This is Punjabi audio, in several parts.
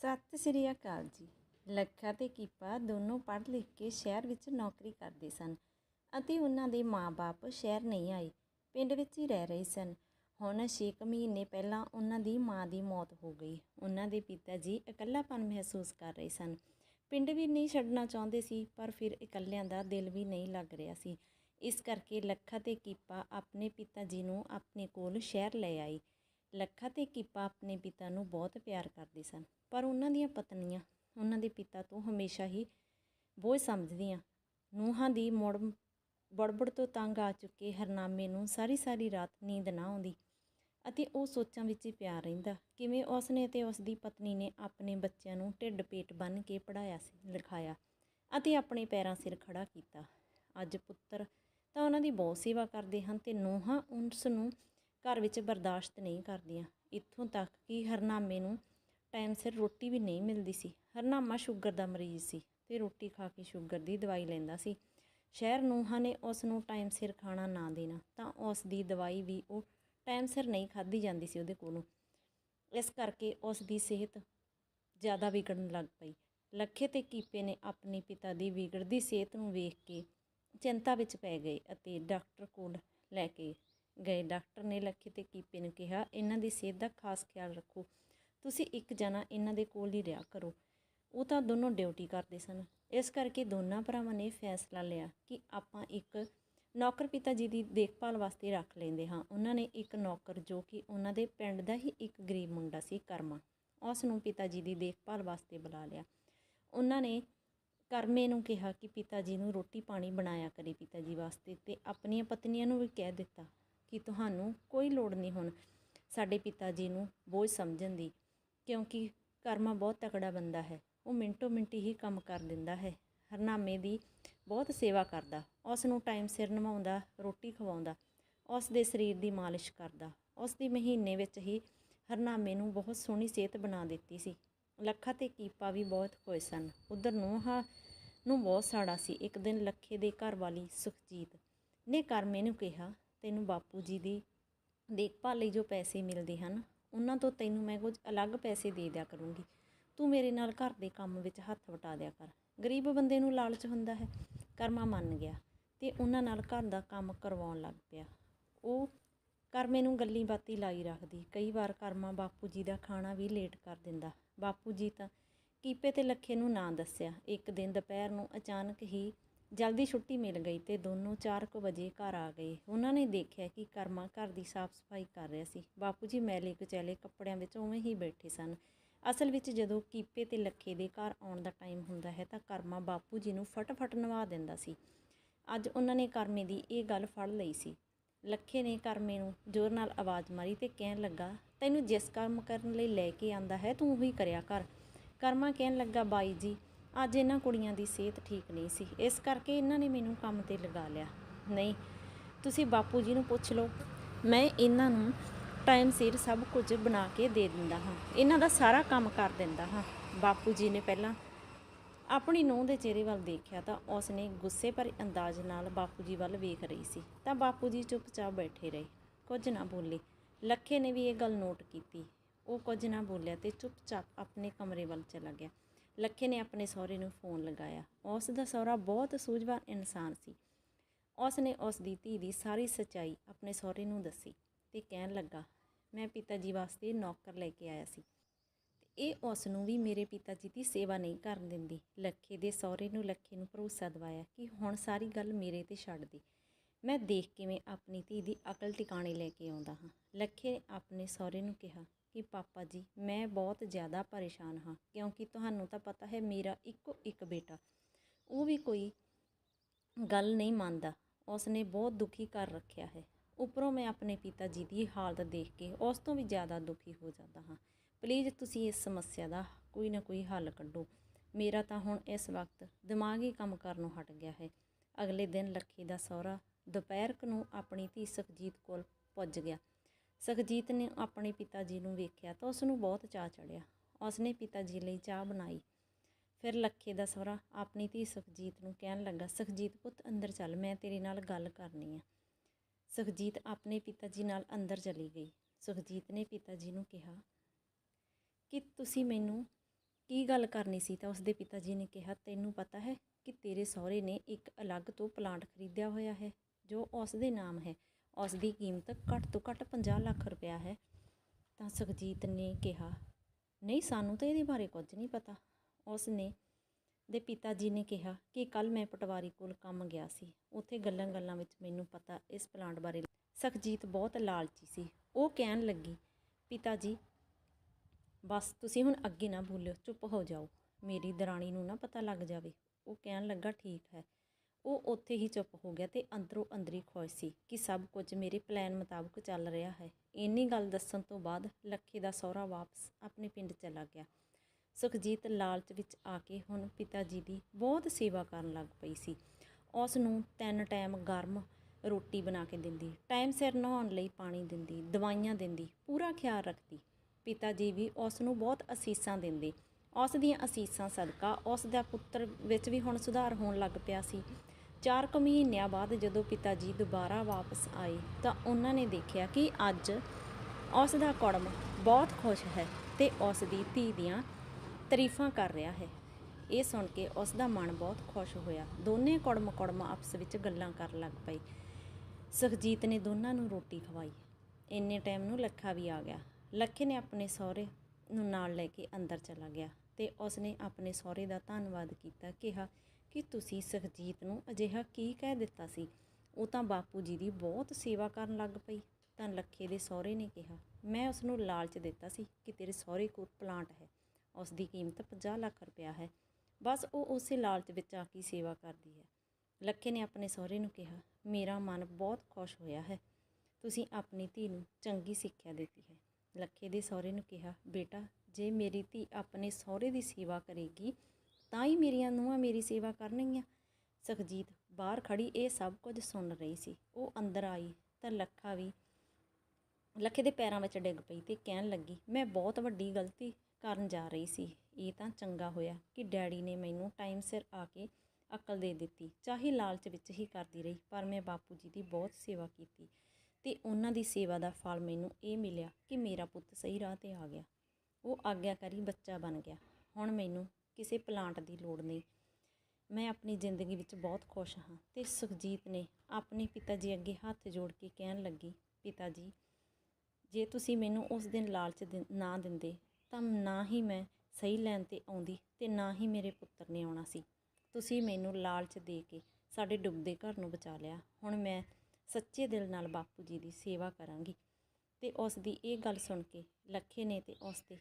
ਸਤਿ ਸ੍ਰੀ ਅਕਾਲ ਜੀ। ਲੱਖਾ ਤੇ ਕੀਪਾ ਦੋਨੋਂ ਪੜ੍ਹ ਲਿਖ ਕੇ ਸ਼ਹਿਰ ਵਿੱਚ ਨੌਕਰੀ ਕਰਦੇ ਸਨ ਅਤੇ ਉਹਨਾਂ ਦੇ ਮਾਪੇ ਸ਼ਹਿਰ ਨਹੀਂ ਆਏ, ਪਿੰਡ ਵਿੱਚ ਹੀ ਰਹਿ ਰਹੇ ਸਨ। ਹੁਣ 6 ਮਹੀਨੇ ਪਹਿਲਾਂ ਉਹਨਾਂ ਦੀ ਮਾਂ ਦੀ ਮੌਤ ਹੋ ਗਈ। ਉਹਨਾਂ ਦੇ ਪਿਤਾ ਜੀ ਇਕੱਲਾਪਨ ਮਹਿਸੂਸ ਕਰ ਰਹੇ ਸਨ। ਪਿੰਡ ਵੀ ਨਹੀਂ ਛੱਡਣਾ ਚਾਹੁੰਦੇ ਸੀ, ਪਰ ਫਿਰ ਇਕੱਲਿਆਂ ਦਾ ਦਿਲ ਵੀ ਨਹੀਂ ਲੱਗ ਰਿਹਾ ਸੀ। ਇਸ ਕਰਕੇ ਲੱਖਾ ਤੇ ਕੀਪਾ ਆਪਣੇ ਪਿਤਾ ਜੀ ਨੂੰ ਆਪਣੇ ਕੋਲ ਸ਼ਹਿਰ ਲੈ ਆਈ ਲੱਖਾ ਤੇ ਕੀਪਾ ਆਪਣੇ ਪਿਤਾ ਨੂੰ ਬਹੁਤ ਪਿਆਰ ਕਰਦੇ ਸਨ। ਪਰ ਉਹਨਾਂ ਦੀਆਂ ਪਤਨੀਆਂ, ਉਹਨਾਂ ਦੇ ਪਿਤਾ ਤੋਂ ਹਮੇਸ਼ਾ ਹੀ ਬੋਝ ਸਮਝਦੀਆਂ। ਨੂੰਹਾਂ ਦੀ ਮੁੜ ਬੜਬੜ ਤੋਂ ਤੰਗ ਆ ਚੁੱਕੇ ਹਰਨਾਮੇ ਨੂੰ ਸਾਰੀ ਸਾਰੀ ਰਾਤ ਨੀਂਦ ਨਾ ਆਉਂਦੀ ਅਤੇ ਉਹ ਸੋਚਾਂ ਵਿੱਚ ਹੀ ਪਿਆ ਰਹਿੰਦਾ, ਕਿਵੇਂ ਉਸ ਨੇ ਤੇ ਉਸ ਦੀ ਪਤਨੀ ਨੇ ਆਪਣੇ ਬੱਚਿਆਂ ਨੂੰ ਢਿੱਡ ਪੇਟ ਬੰਨ੍ਹ ਕੇ ਪੜਾਇਆ ਸੀ, ਲਿਖਾਇਆ ਅਤੇ ਆਪਣੇ ਪੈਰਾਂ ਸਿਰ ਖੜਾ ਕੀਤਾ। ਅੱਜ ਪੁੱਤਰ ਤਾਂ ਉਹਨਾਂ ਦੀ ਬਹੁਤ ਸੇਵਾ ਕਰਦੇ ਹਨ ਤੇ ਨੂੰਹਾਂ ਉਸ ਨੂੰ ਘਰ ਵਿੱਚ ਬਰਦਾਸ਼ਤ ਨਹੀਂ ਕਰਦੀਆਂ। ਇੱਥੋਂ ਤੱਕ ਕਿ ਹਰਨਾਮੇ ਨੂੰ ਟਾਈਮ ਸਿਰ ਰੋਟੀ ਵੀ ਨਹੀਂ ਮਿਲਦੀ ਸੀ। ਹਰਨਾਮਾ ਸ਼ੂਗਰ ਦਾ ਮਰੀਜ਼ ਸੀ ਤੇ ਰੋਟੀ ਖਾ ਕੇ ਸ਼ੂਗਰ ਦੀ ਦਵਾਈ ਲੈਂਦਾ ਸੀ। ਸ਼ਹਿਰ ਨੂੰਹਾਂ ਨੇ ਉਸ ਨੂੰ ਟਾਈਮ ਸਿਰ ਖਾਣਾ ਨਾ ਦੇਣਾ ਤਾਂ ਉਸ ਦੀ ਦਵਾਈ ਵੀ ਉਹ ਟਾਈਮ ਸਿਰ ਨਹੀਂ ਖਾਧੀ ਜਾਂਦੀ ਸੀ ਉਹਦੇ ਕੋਲੋਂ। ਇਸ ਕਰਕੇ ਉਸ ਦੀ ਸਿਹਤ ਜ਼ਿਆਦਾ ਵਿਗੜਨ ਲੱਗ ਪਈ। ਲੱਖੇ ਤੇ ਕੀਪੇ ਨੇ ਆਪਣੇ ਪਿਤਾ ਦੀ ਵਿਗੜਦੀ ਸਿਹਤ ਨੂੰ ਵੇਖ ਕੇ ਚਿੰਤਾ ਵਿੱਚ ਪੈ ਗਏ ਅਤੇ ਡਾਕਟਰ ਕੋਲ ਲੈ ਕੇ ਗਏ। ਡਾਕਟਰ ਨੇ ਲੱਖੇ ਤੇ ਕੀਪੇ ਨੂੰ ਕਿਹਾ, ਇਹਨਾਂ ਦੀ ਸਿਹਤ ਦਾ ਖਾਸ ਖਿਆਲ ਰੱਖੋ। ਤੁਸੀਂ ਇੱਕ ਜਣਾ ਇਹਨਾਂ ਦੇ ਕੋਲ ਹੀ ਰਿਹਾ ਕਰੋ। ਉਹ ਤਾਂ ਦੋਨੋਂ ਡਿਊਟੀ ਕਰਦੇ ਸਨ। ਇਸ ਕਰਕੇ ਦੋਨਾਂ ਭਰਾਵਾਂ ਨੇ ਫੈਸਲਾ ਲਿਆ ਕਿ ਆਪਾਂ ਇੱਕ ਨੌਕਰ ਪਿਤਾ ਜੀ ਦੀ ਦੇਖਭਾਲ ਵਾਸਤੇ ਰੱਖ ਲੈਂਦੇ ਹਾਂ। ਉਹਨਾਂ ਨੇ ਇੱਕ ਨੌਕਰ ਜੋ ਕਿ ਉਹਨਾਂ ਦੇ ਪਿੰਡ ਦਾ ਹੀ ਇੱਕ ਗਰੀਬ ਮੁੰਡਾ ਸੀ, ਕਰਮਾ। ਉਸ ਨੂੰ ਪਿਤਾ ਜੀ ਦੀ ਦੇਖਭਾਲ ਵਾਸਤੇ ਬੁਲਾ ਲਿਆ। ਉਹਨਾਂ ਨੇ ਕਰਮੇ ਨੂੰ ਕਿਹਾ ਕਿ ਪਿਤਾ ਜੀ ਨੂੰ ਰੋਟੀ ਪਾਣੀ ਬਣਾਇਆ ਕਰੇ ਪਿਤਾ ਜੀ ਵਾਸਤੇ ਤੇ ਆਪਣੀਆਂ ਪਤਨੀਆਂ ਨੂੰ ਵੀ ਕਹਿ ਦਿੱਤਾ ਕਿ ਤੁਹਾਨੂੰ ਕੋਈ ਲੋੜ ਨਹੀਂ ਹੁਣ। ਸਾਡੇ ਪਿਤਾ ਜੀ ਨੂੰ ਬੋਝ ਸਮਝਣ ਦੀ ਕਿਉਂਕਿ ਕਰਮਾ ਬਹੁਤ ਤਕੜਾ ਬੰਦਾ ਹੈ। ਉਹ ਮਿੰਟੋ ਮਿੰਟੀ ਹੀ ਕੰਮ ਕਰ ਦਿੰਦਾ ਹੈ। ਹਰਨਾਮੇ ਦੀ ਬਹੁਤ ਸੇਵਾ ਕਰਦਾ। ਉਸ ਨੂੰ ਟਾਈਮ ਸਿਰ ਨਵਾਉਂਦਾ, ਰੋਟੀ ਖਵਾਉਂਦਾ। ਉਸ ਦੇ ਸਰੀਰ ਦੀ ਮਾਲਿਸ਼ ਕਰਦਾ। ਉਸ ਦੀ ਮਹੀਨੇ ਵਿੱਚ ਹੀ ਹਰਨਾਮੇ ਨੂੰ ਬਹੁਤ ਸੋਹਣੀ ਸਿਹਤ ਬਣਾ ਦਿੱਤੀ ਸੀ। ਲੱਖਾ ਤੇ ਕੀਪਾ ਵੀ ਬਹੁਤ ਖੁਸ਼ ਸਨ। ਉਧਰ ਨੂੰਹਾਂ ਨੂੰ ਬਹੁਤ ਸਾੜਾ ਸੀ। ਇੱਕ ਦਿਨ ਲੱਖੇ ਦੇ ਘਰ ਵਾਲੀ ਸੁਖਜੀਤ ਨੇ ਕਰਮੇ ਨੂੰ ਕਿਹਾ, ਤੈਨੂੰ ਬਾਪੂ ਜੀ ਦੀ ਦੇਖਭਾਲ ਲਈ ਜੋ ਪੈਸੇ ਮਿਲਦੇ ਹਨ ਉਹਨਾਂ ਤੋਂ ਤੈਨੂੰ ਮੈਂ ਕੁਝ ਅਲੱਗ ਪੈਸੇ ਦੇ ਦਿਆ ਕਰੂੰਗੀ। ਤੂੰ ਮੇਰੇ ਨਾਲ ਘਰ ਦੇ ਕੰਮ ਵਿੱਚ ਹੱਥ ਵਟਾ ਦਿਆ ਕਰ। ਗਰੀਬ ਬੰਦੇ ਨੂੰ ਲਾਲਚ ਹੁੰਦਾ ਹੈ। ਕਰਮਾ ਮੰਨ ਗਿਆ ਤੇ ਉਹਨਾਂ ਨਾਲ ਘਰ ਦਾ ਕੰਮ ਕਰਵਾਉਣ ਲੱਗ ਪਿਆ। ਉਹ ਕਰਮੇ ਨੂੰ ਗੱਲੀ ਬਾਤੀ ਲਾਈ ਰੱਖਦੀ। ਕਈ ਵਾਰ ਕਰਮਾ ਬਾਪੂ ਜੀ ਦਾ ਖਾਣਾ ਵੀ ਲੇਟ ਕਰ ਦਿੰਦਾ। ਬਾਪੂ ਜੀ ਤਾਂ ਕੀਪੇ ਤੇ ਲੱਖੇ ਨੂੰ ਨਾ ਦੱਸਿਆ। ਇੱਕ ਦਿਨ ਦੁਪਹਿਰ ਨੂੰ ਅਚਾਨਕ ਹੀ ਜਲਦੀ ਛੁੱਟੀ ਮਿਲ ਗਈ ਤੇ ਦੋਨੋਂ 4:00 ਵਜੇ ਘਰ ਆ ਗਏ। ਉਹਨਾਂ ਨੇ ਦੇਖਿਆ ਕਿ ਕਰਮਾ ਘਰ ਦੀ ਸਾਫ਼ ਸਫ਼ਾਈ ਕਰ ਰਿਹਾ ਸੀ। ਬਾਪੂ ਜੀ ਮੈਲੇ ਕੁਚੈਲੇ ਕੱਪੜਿਆਂ ਵਿੱਚ ਉਵੇਂ ਹੀ ਬੈਠੇ ਸਨ। ਅਸਲ ਵਿੱਚ ਜਦੋਂ ਕੀਪੇ ਤੇ ਲੱਖੇ ਦੇ ਘਰ ਆਉਣ ਦਾ ਟਾਈਮ ਹੁੰਦਾ ਹੈ ਤਾਂ ਕਰਮਾ ਬਾਪੂ ਜੀ ਨੂੰ ਫਟਫਟ ਨਵਾ ਦਿੰਦਾ ਸੀ। ਅੱਜ ਉਹਨਾਂ ਨੇ ਕਰਮੇ ਦੀ ਇਹ ਗੱਲ ਫੜ ਲਈ ਸੀ। ਲੱਖੇ ਨੇ ਕਰਮੇ ਨੂੰ ਜ਼ੋਰ ਨਾਲ ਆਵਾਜ਼ ਮਾਰੀ ਤੇ ਕਹਿਣ ਲੱਗਾ, ਤੈਨੂੰ ਜਿਸ ਕੰਮ ਕਰਨ ਲਈ ਲੈ ਕੇ ਆਂਦਾ ਹੈ ਤੂੰ ਉਹੀ ਕਰਿਆ ਕਰ। ਕਰਮਾ ਕਹਿਣ ਲੱਗਾ, ਬਾਈ ਜੀ ਅੱਜ ਇਹਨਾਂ ਕੁੜੀਆਂ ਦੀ ਸਿਹਤ ਠੀਕ ਨਹੀਂ ਸੀ। ਇਸ ਕਰਕੇ ਇਹਨਾਂ ਨੇ ਮੈਨੂੰ ਕੰਮ ਤੇ ਲਗਾ ਲਿਆ। ਨਹੀਂ, ਤੁਸੀਂ ਬਾਪੂ ਜੀ ਨੂੰ ਪੁੱਛ ਲਓ। ਮੈਂ ਇਹਨਾਂ ਨੂੰ ਟਾਈਮ ਸਿਰ ਸਭ ਕੁਝ ਬਣਾ ਕੇ ਦੇ ਦਿੰਦਾ ਹਾਂ। ਇਹਨਾਂ ਦਾ ਸਾਰਾ ਕੰਮ ਕਰ ਦਿੰਦਾ ਹਾਂ। ਬਾਪੂ ਜੀ ਨੇ ਪਹਿਲਾਂ ਆਪਣੀ ਨੂੰਹ ਦੇ ਚਿਹਰੇ ਵੱਲ ਦੇਖਿਆ ਤਾਂ ਉਸ ਨੇ ਗੁੱਸੇ ਭਰੇ ਅੰਦਾਜ਼ ਨਾਲ ਬਾਪੂ ਜੀ ਵੱਲ ਵੇਖ ਰਹੀ ਸੀ। ਤਾਂ ਬਾਪੂ ਜੀ ਚੁੱਪਚਾਪ ਬੈਠੇ ਰਹੇ। ਕੁਝ ਨਾ ਬੋਲੇ। ਲੱਖੇ ਨੇ ਵੀ ਇਹ ਗੱਲ ਨੋਟ ਕੀਤੀ। ਉਹ ਕੁਝ ਨਾ ਬੋਲਿਆ ਤੇ ਚੁੱਪਚਾਪ ਆਪਣੇ ਕਮਰੇ ਵੱਲ ਚਲਾ ਗਿਆ। ਲੱਖੇ ਨੇ ਆਪਣੇ ਸਹੁਰੇ ਨੂੰ ਫੋਨ ਲਗਾਇਆ। ਉਸ ਦਾ ਸਹੁਰਾ ਬਹੁਤ ਸੂਝਵਾਨ ਇਨਸਾਨ ਸੀ। ਉਸ ਨੇ ਉਸ ਦੀ ਧੀ ਦੀ ਸਾਰੀ ਸੱਚਾਈ ਆਪਣੇ ਸਹੁਰੇ ਨੂੰ ਦੱਸੀ ਤੇ ਕਹਿਣ ਲੱਗਾ, ਮੈਂ ਪਿਤਾ ਜੀ ਵਾਸਤੇ ਨੌਕਰ ਲੈ ਕੇ ਆਇਆ ਸੀ। ਇਹ ਉਸ ਨੂੰ ਵੀ ਮੇਰੇ ਪਿਤਾ ਜੀ ਦੀ ਸੇਵਾ ਨਹੀਂ ਕਰਨ ਦਿੰਦੀ। ਲੱਖੇ ਦੇ ਸਹੁਰੇ ਨੂੰ ਲੱਖੇ ਨੂੰ ਭਰੋਸਾ ਦਵਾਇਆ ਕਿ ਹੁਣ ਸਾਰੀ ਗੱਲ ਮੇਰੇ ਤੇ ਛੱਡ ਦੇ। ਮੈਂ ਦੇਖ ਕਿਵੇਂ ਆਪਣੀ ਧੀ ਦੀ ਅਕਲ ਟਿਕਾਣੇ ਲੈ ਕੇ ਆਉਂਦਾ ਹਾਂ। ਲੱਖੇ ਨੇ ਆਪਣੇ ਸਹੁਰੇ ਨੂੰ ਕਿਹਾ ਕਿ ਪਾਪਾ ਜੀ, ਮੈਂ ਬਹੁਤ ਜ਼ਿਆਦਾ ਪਰੇਸ਼ਾਨ ਹਾਂ, ਕਿਉਂਕਿ ਤੁਹਾਨੂੰ ਤਾਂ ਪਤਾ ਹੈ ਮੇਰਾ ਇੱਕੋ ਇੱਕ ਬੇਟਾ। ਉਹ ਵੀ ਕੋਈ ਗੱਲ ਨਹੀਂ ਮੰਨਦਾ। ਉਸ ਨੇ ਬਹੁਤ ਦੁਖੀ ਕਰ ਰੱਖਿਆ ਹੈ। ਉੱਪਰੋਂ ਮੈਂ ਆਪਣੇ ਪਿਤਾ ਜੀ ਦੀ ਹਾਲਤ ਦੇਖ ਕੇ ਉਸ ਤੋਂ ਵੀ ਜ਼ਿਆਦਾ ਦੁਖੀ ਹੋ ਜਾਂਦਾ ਹਾਂ। ਪਲੀਜ਼ ਤੁਸੀਂ ਇਸ ਸਮੱਸਿਆ ਦਾ ਕੋਈ ਨਾ ਕੋਈ ਹੱਲ ਕੱਢੋ। ਮੇਰਾ ਤਾਂ ਹੁਣ ਇਸ ਵਕਤ ਦਿਮਾਗ ਹੀ ਕੰਮ ਕਰਨੋਂ ਹਟ ਗਿਆ ਹੈ। ਅਗਲੇ ਦਿਨ ਲੱਖੀ ਦਾ ਸਹੁਰਾ ਦੁਪਹਿਰ ਨੂੰ ਆਪਣੀ ਧੀ ਸੁਖਜੀਤ ਕੋਲ ਪੁੱਜ ਗਿਆ। ਸੁਖਜੀਤ ਨੇ ਆਪਣੇ ਪਿਤਾ ਜੀ ਨੂੰ ਵੇਖਿਆ ਤਾਂ ਉਸ ਨੂੰ ਬਹੁਤ ਚਾਹ ਚੜਿਆ। ਉਸ ਨੇ ਪਿਤਾ ਜੀ ਲਈ ਚਾਹ ਬਣਾਈ। ਫਿਰ ਲੱਖੇ ਦਾ ਸਹੁਰਾ ਆਪਣੀ ਧੀ ਸੁਖਜੀਤ ਨੂੰ ਕਹਿਣ ਲੱਗਾ, ਸੁਖਜੀਤ ਪੁੱਤ, ਅੰਦਰ ਚੱਲ, ਮੈਂ ਤੇਰੇ ਨਾਲ ਗੱਲ ਕਰਨੀ ਆ। ਸੁਖਜੀਤ ਆਪਣੇ ਪਿਤਾ ਜੀ ਨਾਲ ਅੰਦਰ ਚਲੀ ਗਈ। ਸੁਖਜੀਤ ਨੇ ਪਿਤਾ ਜੀ ਨੂੰ ਕਿਹਾ, ਕਿ ਤੁਸੀਂ ਮੈਨੂੰ ਕੀ ਗੱਲ ਕਰਨੀ ਸੀ? ਤਾਂ ਉਸਦੇ ਪਿਤਾ ਜੀ ਨੇ ਕਿਹਾ, ਤੈਨੂੰ ਪਤਾ ਹੈ ਕਿ ਤੇਰੇ ਸਹੁਰੇ ਨੇ ਇੱਕ ਅਲੱਗ ਤੋਂ ਪਲਾਂਟ ਖਰੀਦਿਆ ਹੋਇਆ ਹੈ, ਜੋ ਉਸ ਦੇ ਨਾਮ ਹੈ। ਉਸ ਦੀ ਕੀਮਤ ਘੱਟ ਤੋਂ ਘੱਟ 50 ਲੱਖ ਰੁਪਇਆ ਹੈ। ਤਾਂ ਸੁਖਜੀਤ ਨੇ ਕਿਹਾ, ਨਹੀਂ, ਸਾਨੂੰ ਤਾਂ ਇਹਦੇ ਬਾਰੇ ਕੁਝ ਨਹੀਂ ਪਤਾ। ਉਸ ਨੇ, ਦੇ ਪਿਤਾ ਜੀ ਨੇ ਕਿਹਾ ਕਿ ਕੱਲ ਮੈਂ ਪਟਵਾਰੀ ਕੋਲ ਕੰਮ ਗਿਆ ਸੀ। ਉੱਥੇ ਗੱਲਾਂ-ਗੱਲਾਂ ਵਿੱਚ ਮੈਨੂੰ ਪਤਾ ਇਸ ਪਲਾਂਟ ਬਾਰੇ ਸੁਖਜੀਤ ਬਹੁਤ ਲਾਲਚੀ ਸੀ। ਉਹ ਕਹਿਣ ਲੱਗੀ ਪਿਤਾ ਜੀ ਬਸ ਤੁਸੀਂ ਹੁਣ ਅੱਗੇ ਨਾ ਬੋਲਿਓ ਚੁੱਪ ਹੋ ਜਾਓ। ਮੇਰੀ ਦਰਾਣੀ ਨੂੰ ਨਾ ਪਤਾ ਲੱਗ ਜਾਵੇ। ਉਹ ਕਹਿਣ ਲੱਗਾ, ਠੀਕ ਹੈ। ਉਹ ਉੱਥੇ ਹੀ ਚੁੱਪ ਹੋ ਗਿਆ ਤੇ ਅੰਦਰੋਂ ਅੰਦਰੀ ਖੁਸ਼ ਸੀ ਕਿ ਸਭ ਕੁਝ ਮੇਰੇ ਪਲਾਨ ਮੁਤਾਬਕ ਚੱਲ ਰਿਹਾ ਹੈ। ਇੰਨੀ ਗੱਲ ਦੱਸਣ ਤੋਂ ਬਾਅਦ ਲੱਖੇ ਦਾ ਸਹੁਰਾ ਵਾਪਸ ਆਪਣੇ ਪਿੰਡ ਚਲਾ ਗਿਆ। ਸੁਖਜੀਤ ਲਾਲਚ ਵਿੱਚ ਆ ਕੇ ਹੁਣ ਪਿਤਾ ਜੀ ਦੀ ਬਹੁਤ ਸੇਵਾ ਕਰਨ ਲੱਗ ਪਈ ਸੀ। ਉਸ ਨੂੰ ਤਿੰਨ ਟਾਈਮ ਗਰਮ ਰੋਟੀ ਬਣਾ ਕੇ ਦਿੰਦੀ ਟਾਈਮ ਸਿਰ ਨਹਾਉਣ ਲਈ ਪਾਣੀ ਦਿੰਦੀ, ਦਵਾਈਆਂ ਦਿੰਦੀ, ਪੂਰਾ ਖਿਆਲ ਰੱਖਦੀ। ਪਿਤਾ ਜੀ ਵੀ ਉਸ ਨੂੰ ਬਹੁਤ ਅਸੀਸਾਂ ਦਿੰਦੇ। ਉਸ ਦੀਆਂ ਅਸੀਸਾਂ ਸਦਕਾ ਉਸ ਦਾ ਪੁੱਤਰ ਵਿੱਚ ਵੀ ਹੁਣ ਸੁਧਾਰ ਹੋਣ ਲੱਗ ਪਿਆ ਸੀ। ਚਾਰ ਕੁ ਮਹੀਨਿਆਂ ਬਾਅਦ ਜਦੋਂ ਪਿਤਾ ਜੀ ਦੁਬਾਰਾ ਵਾਪਸ ਆਏ ਤਾਂ ਉਹਨਾਂ ਨੇ ਦੇਖਿਆ ਕਿ ਅੱਜ ਉਸ ਦਾ ਕੁੜਮ ਬਹੁਤ ਖੁਸ਼ ਹੈ ਤੇ ਉਸ ਦੀ ਧੀ ਦੀਆਂ ਤਾਰੀਫਾਂ ਕਰ ਰਿਹਾ ਹੈ। ਇਹ ਸੁਣ ਕੇ ਉਸ ਦਾ ਮਨ ਬਹੁਤ ਖੁਸ਼ ਹੋਇਆ। ਦੋਨੇ ਕੁੜਮ ਕੁੜਮ ਆਪਸ ਵਿੱਚ ਗੱਲਾਂ ਕਰਨ ਲੱਗ ਪਏ। ਸੁਖਜੀਤ ਨੇ ਦੋਨਾਂ ਨੂੰ ਰੋਟੀ ਖਵਾਈ। ਇੰਨੇ ਟਾਈਮ ਨੂੰ ਲੱਖਾ ਵੀ ਆ ਗਿਆ। ਲੱਖੇ ਨੇ ਆਪਣੇ ਸਹੁਰੇ ਨੂੰ ਨਾਲ ਲੈ ਕੇ ਅੰਦਰ ਚਲਾ ਗਿਆ ਤੇ ਉਸ ਨੇ ਆਪਣੇ ਸਹੁਰੇ ਦਾ ਧੰਨਵਾਦ ਕੀਤਾ, ਕਿਹਾ ਕਿ ਤੁਸੀਂ ਸੁਖਜੀਤ ਨੂੰ ਅਜਿਹਾ ਕੀ ਕਹਿ ਦਿੱਤਾ ਸੀ? ਉਹ ਤਾਂ ਬਾਪੂ ਜੀ ਦੀ ਬਹੁਤ ਸੇਵਾ ਕਰਨ ਲੱਗ ਪਈ। ਤਾਂ ਲੱਖੇ ਦੇ ਸਹੁਰੇ ਨੇ ਕਿਹਾ, ਮੈਂ ਉਸ ਨੂੰ ਲਾਲਚ ਦਿੱਤਾ ਸੀ ਕਿ ਤੇਰੇ ਸਹੁਰੇ ਕੋਲ ਪਲਾਂਟ ਹੈ। ਉਸ ਦੀ ਕੀਮਤ 50 ਲੱਖ ਰੁਪਇਆ ਹੈ। ਬਸ ਉਹ ਉਸੇ ਲਾਲਚ ਵਿੱਚ ਆ ਕੇ ਸੇਵਾ ਕਰਦੀ ਹੈ। ਲੱਖੇ ਨੇ ਆਪਣੇ ਸਹੁਰੇ ਨੂੰ ਕਿਹਾ, ਮੇਰਾ ਮਨ ਬਹੁਤ ਖੁਸ਼ ਹੋਇਆ ਹੈ। ਤੁਸੀਂ ਆਪਣੀ ਧੀ ਨੂੰ ਚੰਗੀ ਸਿੱਖਿਆ ਦਿੱਤੀ ਹੈ। ਲੱਖੇ ਦੇ ਸਹੁਰੇ ਨੂੰ ਕਿਹਾ, ਬੇਟਾ, ਜੇ ਮੇਰੀ ਧੀ ਆਪਣੇ ਸਹੁਰੇ ਦੀ ਸੇਵਾ ਕਰੇਗੀ ਤਾਂ ਹੀ ਮੇਰੀਆਂ ਨੂੰਹਾਂ ਮੇਰੀ ਸੇਵਾ ਕਰਨਗੀਆਂ। ਸੁਖਜੀਤ ਬਾਹਰ ਖੜੀ ਇਹ ਸਭ ਕੁਝ ਸੁਣ ਰਹੀ ਸੀ। ਉਹ ਅੰਦਰ ਆਈ ਤਾਂ ਲੱਖਾ ਵੀ ਲੱਖੇ ਦੇ ਪੈਰਾਂ ਵਿੱਚ ਡਿੱਗ ਪਈ ਤੇ ਕਹਿਣ ਲੱਗੀ, ਮੈਂ ਬਹੁਤ ਵੱਡੀ ਗਲਤੀ ਕਰਨ ਜਾ ਰਹੀ ਸੀ। ਇਹ ਤਾਂ ਚੰਗਾ ਹੋਇਆ ਕਿ ਡੈਡੀ ਨੇ ਮੈਨੂੰ ਟਾਈਮ ਸਿਰ ਆ ਕੇ ਅਕਲ ਦੇ ਦਿੱਤੀ। ਚਾਹੇ ਲਾਲਚ ਵਿੱਚ ਹੀ ਕਰਦੀ ਰਹੀ, ਪਰ ਮੈਂ ਬਾਪੂ ਜੀ ਦੀ ਬਹੁਤ ਸੇਵਾ ਕੀਤੀ ਤੇ ਉਹਨਾਂ ਦੀ ਸੇਵਾ ਦਾ ਫਲ ਮੈਨੂੰ ਇਹ ਮਿਲਿਆ ਕਿ ਮੇਰਾ ਪੁੱਤ ਸਹੀ ਰਾਹ ਤੇ ਆ ਗਿਆ। ਉਹ ਆਗਿਆਕਾਰੀ ਬੱਚਾ ਬਣ ਗਿਆ। ਹੁਣ ਮੈਨੂੰ ਕਿਸੇ ਪਲਾਂਟ ਦੀ ਲੋੜ ਨਹੀਂ। ਮੈਂ ਆਪਣੀ ਜ਼ਿੰਦਗੀ ਵਿੱਚ ਬਹੁਤ ਖੁਸ਼ ਹਾਂ ਤੇ ਸੁਖਜੀਤ ਨੇ ਆਪਣੇ ਪਿਤਾ ਜੀ ਅੱਗੇ ਹੱਥ ਜੋੜ ਕੇ ਕਹਿਣ ਲੱਗੀ ਪਿਤਾ ਜੀ ਜੇ ਤੁਸੀਂ ਮੈਨੂੰ ਉਸ ਦਿਨ ਲਾਲਚ ਦਿੰ- ਨਾ ਦਿੰਦੇ, ਤਾਂ ਨਾ ਹੀ ਮੈਂ ਸਹੀ ਲੈਣ ਤੇ ਆਉਂਦੀ ਤੇ ਨਾ ਹੀ ਮੇਰੇ ਪੁੱਤਰ ਨੇ ਆਉਣਾ ਸੀ। ਤੁਸੀਂ ਮੈਨੂੰ ਲਾਲਚ ਦੇ ਕੇ ਸਾਡੇ ਡੁੱਬਦੇ ਘਰ ਨੂੰ ਬਚਾ ਲਿਆ। ਹੁਣ ਮੈਂ ਸੱਚੇ ਦਿਲ ਨਾਲ ਬਾਪੂ ਜੀ ਦੀ ਸੇਵਾ ਕਰਾਂਗੀ। ਤੇ ਉਸ ਦੀ ਇਹ ਗੱਲ ਸੁਣ ਕੇ ਲੱਖੇ ਨੇ ਤੇ ਉਸ ਦੇ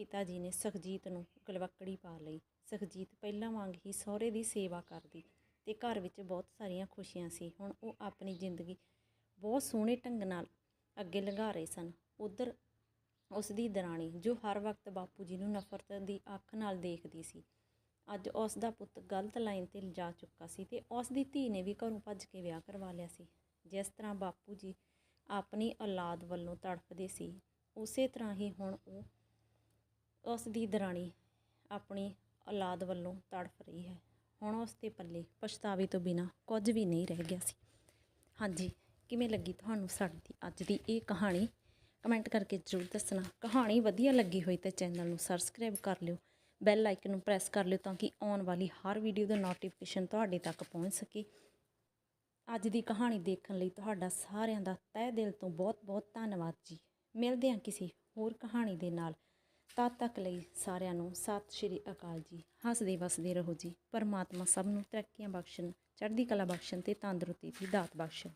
ਪਿਤਾ ਜੀ ਨੇ ਸੁਖਜੀਤ ਨੂੰ ਗਲਵੱਕੜੀ ਪਾ ਲਈ। ਸੁਖਜੀਤ ਪਹਿਲਾਂ ਵਾਂਗ ਹੀ ਸਹੁਰੇ ਦੀ ਸੇਵਾ ਕਰਦੀ ਤੇ ਘਰ ਵਿੱਚ ਬਹੁਤ ਸਾਰੀਆਂ ਖੁਸ਼ੀਆਂ ਸੀ। ਹੁਣ ਉਹ ਆਪਣੀ ਜ਼ਿੰਦਗੀ ਬਹੁਤ ਸੋਹਣੇ ਢੰਗ ਨਾਲ ਅੱਗੇ ਲੰਘਾ ਰਹੇ ਸਨ। ਉਧਰ ਉਸ ਦੀ ਦਰਾਣੀ, ਜੋ ਹਰ ਵਕਤ ਬਾਪੂ ਜੀ ਨੂੰ ਨਫ਼ਰਤ ਦੀ ਅੱਖ ਨਾਲ ਦੇਖਦੀ ਸੀ, ਅੱਜ ਉਸ ਦਾ ਪੁੱਤ ਗਲਤ ਲਾਈਨ ਤੇ ਜਾ ਚੁੱਕਾ ਸੀ ਤੇ ਉਸ ਦੀ ਧੀ ਨੇ ਵੀ ਘਰੋਂ ਭੱਜ ਕੇ ਵਿਆਹ ਕਰਵਾ ਲਿਆ ਸੀ। ਜਿਸ ਤਰ੍ਹਾਂ ਬਾਪੂ ਜੀ ਆਪਣੀ ਔਲਾਦ ਵੱਲੋਂ ਤੜਫਦੇ ਸੀ, ਉਸੇ ਤਰ੍ਹਾਂ ਹੀ ਹੁਣ ਉਹ ਉਸ ਦੀ ਦਰਾਣੀ ਆਪਣੀ ਔਲਾਦ ਵੱਲੋਂ ਤੜਫ ਰਹੀ ਹੈ। ਹੁਣ ਉਸ ਦੇ ਪੱਲੇ ਪਛਤਾਵੇ ਤੋਂ ਬਿਨਾ ਕੁਝ ਵੀ ਨਹੀਂ ਰਹਿ ਗਿਆ ਸੀ। ਹਾਂਜੀ, ਕਿਵੇਂ ਲੱਗੀ ਤੁਹਾਨੂੰ ਸਾਡੀ ਅੱਜ ਦੀ ਇਹ ਕਹਾਣੀ? ਕਮੈਂਟ ਕਰਕੇ ਜ਼ਰੂਰ ਦੱਸਣਾ। ਕਹਾਣੀ ਵਧੀਆ ਲੱਗੀ ਹੋਈ ਤਾਂ ਚੈਨਲ ਨੂੰ ਸਬਸਕ੍ਰਾਈਬ ਕਰ ਲਿਓ। ਬੈਲ ਆਈਕਨ ਨੂੰ ਪ੍ਰੈਸ ਕਰ ਲਿਓ ਤਾਂ ਕਿ ਆਉਣ ਵਾਲੀ ਹਰ ਵੀਡੀਓ ਦਾ ਨੋਟੀਫਿਕੇਸ਼ਨ ਤੁਹਾਡੇ ਤੱਕ ਪਹੁੰਚ ਸਕੇ। ਅੱਜ ਦੀ ਕਹਾਣੀ ਦੇਖਣ ਲਈ ਤੁਹਾਡਾ ਸਾਰਿਆਂ ਦਾ ਤਹਿ ਦਿਲ ਤੋਂ ਬਹੁਤ-ਬਹੁਤ ਧੰਨਵਾਦ ਜੀ। ਮਿਲਦੇ ਹਾਂ ਕਿਸੇ ਹੋਰ ਕਹਾਣੀ ਦੇ ਨਾਲ। ਤਦ ਤੱਕ ਲਈ ਸਾਰਿਆਂ ਨੂੰ ਸਤਿ ਸ਼੍ਰੀ ਅਕਾਲ ਜੀ। ਹੱਸਦੇ ਵਸਦੇ ਰਹੋ ਜੀ। ਪਰਮਾਤਮਾ ਸਭ ਨੂੰ ਤਰੱਕੀਆਂ ਬਖਸ਼ਣ, ਚੜ੍ਹਦੀ ਕਲਾ ਬਖਸ਼ਣ ਤੇ ਤੰਦਰੁਸਤੀ ਦੀ ਦਾਤ ਬਖਸ਼ਣ।